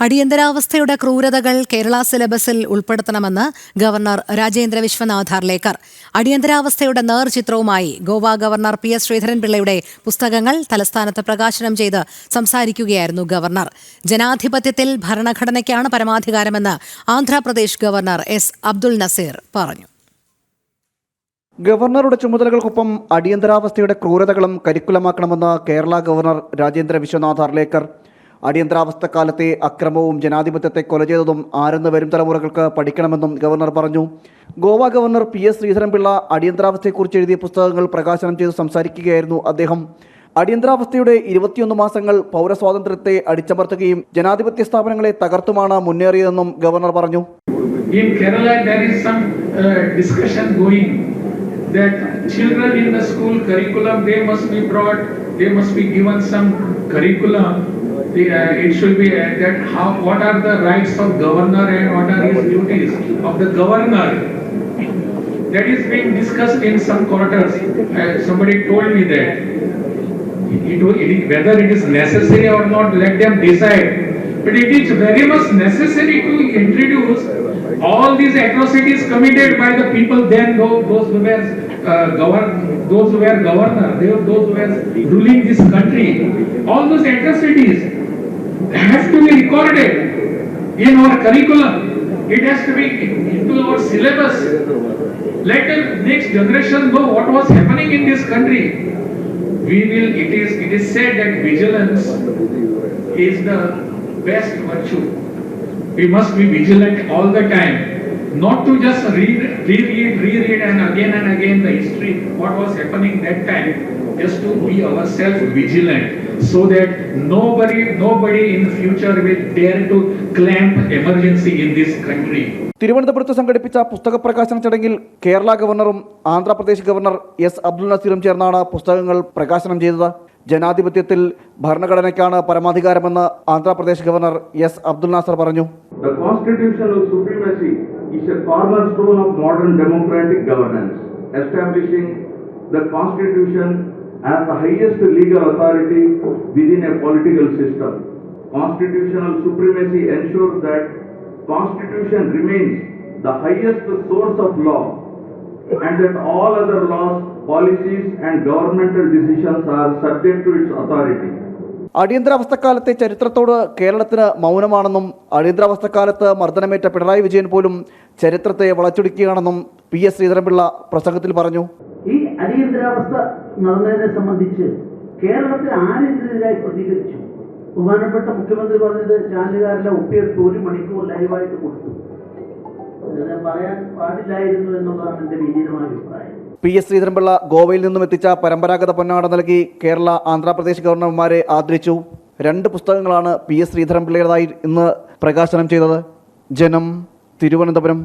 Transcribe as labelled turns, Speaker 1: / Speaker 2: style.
Speaker 1: അടിയന്തരാവസ്ഥയുടെ ക്രൂരതകൾ കേരള സിലബസിൽ ഉൾപ്പെടുത്തണമെന്ന് ഗവർണർ രാജേന്ദ്ര വിശ്വനാഥ് ഹർലേക്കർ അടിയന്തരാവസ്ഥയുടെ നേർചിത്രവുമായി ഗോവ ഗവർണർ പി എസ് ശ്രീധരൻപിള്ളയുടെ പുസ്തകങ്ങൾ തലസ്ഥാനത്ത് പ്രകാശനം ചെയ്ത് സംസാരിക്കുകയായിരുന്നു ഗവർണർ. ജനാധിപത്യത്തിൽ ഭരണഘടനയ്ക്കാണ് പരമാധികാരമെന്ന് ആന്ധ്രാപ്രദേശ് ഗവർണർ എസ് അബ്ദുൾ നസീർ പറഞ്ഞു.
Speaker 2: ഗവർണറുടെ ചുമതലകൾക്കൊപ്പം അടിയന്തരാവസ്ഥയുടെ ക്രൂരതകളും കരിക്കുലമാക്കണമെന്ന് കേരള ഗവർണർ രാജേന്ദ്ര വിശ്വനാഥ് അർലേക്കർ അടിയന്തരാവസ്ഥ കാലത്തെ അക്രമവും ജനാധിപത്യത്തെ കൊല ചെയ്തതും ആരെന്ന് വരും തലമുറകൾക്ക് പഠിക്കണമെന്നും ഗവർണർ പറഞ്ഞു Goa governor P S Sreedharan Pillai അടിയന്തരാവസ്ഥയെക്കുറിച്ച് എഴുതിയ പുസ്തകങ്ങൾ പ്രകാശനം ചെയ്ത് സംസാരിക്കുകയായിരുന്നു അദ്ദേഹം അടിയന്തരാവസ്ഥയുടെ ഇരുപത്തിയൊന്ന് മാസങ്ങൾ പൗരസ്വാതന്ത്ര്യത്തെ അടിച്ചമർത്തുകയും ജനാധിപത്യ സ്ഥാപനങ്ങളെ തകർത്തുമാണ് മുന്നേറിയതെന്നും ഗവർണർ പറഞ്ഞു
Speaker 3: In Kerala, there is some uh, discussion going that children in the school curriculum they must be brought, they must be given some curriculum. The, uh, it should be uh, that how what are the rights of governor and what are his duties of the governor. That is being discussed in some quarters. Uh, somebody told me that. It, it, whether it is necessary or not, let them decide. But it is very much necessary to introduce all these atrocities committed by the people then, those, those who were uh, govern, those who were governor, they those who were ruling this country. All those atrocities have to be recorded in our curriculum. It has to be into our syllabus. Let the next generation know what was happening in this country. We will, it is, it is said that vigilance is the best virtue. We must be vigilant all the time, not to just read, reread, reread and again and again the history, what was happening that time, just to be ourselves vigilant, so that nobody, nobody in the future will dare to clamp emergency in this country.
Speaker 2: തിരുവനന്തപുരത്ത് സംഘടിപ്പിച്ച പുസ്തക പ്രകാശന ചടങ്ങിൽ കേരള ഗവർണറും Andhra Pradesh governor S Abdul നസീറും ചേർന്നാണ് പുസ്തകങ്ങൾ പ്രകാശനം ചെയ്തത് ജനാധിപത്യത്തിൽ ഭരണഘടനയ്ക്കാണ് പരമാധികാരമെന്ന് ആന്ധ്രാപ്രദേശ് ഗവർണർ എസ് അബ്ദുൽ നാസർ പറഞ്ഞു
Speaker 4: The supremacy is a cornerstone of modern democratic governance, establishing the constitution as the highest legal authority within a political system. Constitutional supremacy ensures that constitution remains the highest source of law and that all other laws, policies and governmental decisions are subject to its authority.
Speaker 2: അടിയന്തരാവസ്ഥക്കാലത്തെ ചരിത്രത്തോട് കേരളത്തിന് മൗനമാണെന്നും അടിയന്തരാവസ്ഥക്കാലത്ത് മർദ്ദനമേറ്റ പിണറായി വിജയൻ പോലും ചരിത്രത്തെ വളച്ചൊടിക്കുകയാണെന്നും P S Sreedharan Pillai പ്രസംഗത്തിൽ പറഞ്ഞു
Speaker 5: അടിയന്തരാവസ്ഥ നടന്നതിനെ സംബന്ധിച്ച് കേരളത്തിൽ ആരെതിരായി പ്രതികരിച്ചു? ബഹുമാനപ്പെട്ട മുഖ്യമന്ത്രി പറഞ്ഞത് ചാനലുകാരിലെ ഒപ്പിയെടുത്ത് ഒരു മണിക്കൂർ ലൈവായിട്ട് കൊടുത്തു. പാടില്ലായിരുന്നു
Speaker 2: പി എസ് ശ്രീധരൻപിള്ള ഗോവയിൽ നിന്നും എത്തിച്ച പരമ്പരാഗത പൊന്നാട നൽകി കേരള ആന്ധ്രാപ്രദേശ് ഗവർണർമാരെ ആദരിച്ചു. രണ്ട് പുസ്തകങ്ങളാണ് പി എസ് ശ്രീധരൻപിള്ളയുടേതായി ഇന്ന് പ്രകാശനം ചെയ്തത്. ജനം തിരുവനന്തപുരം.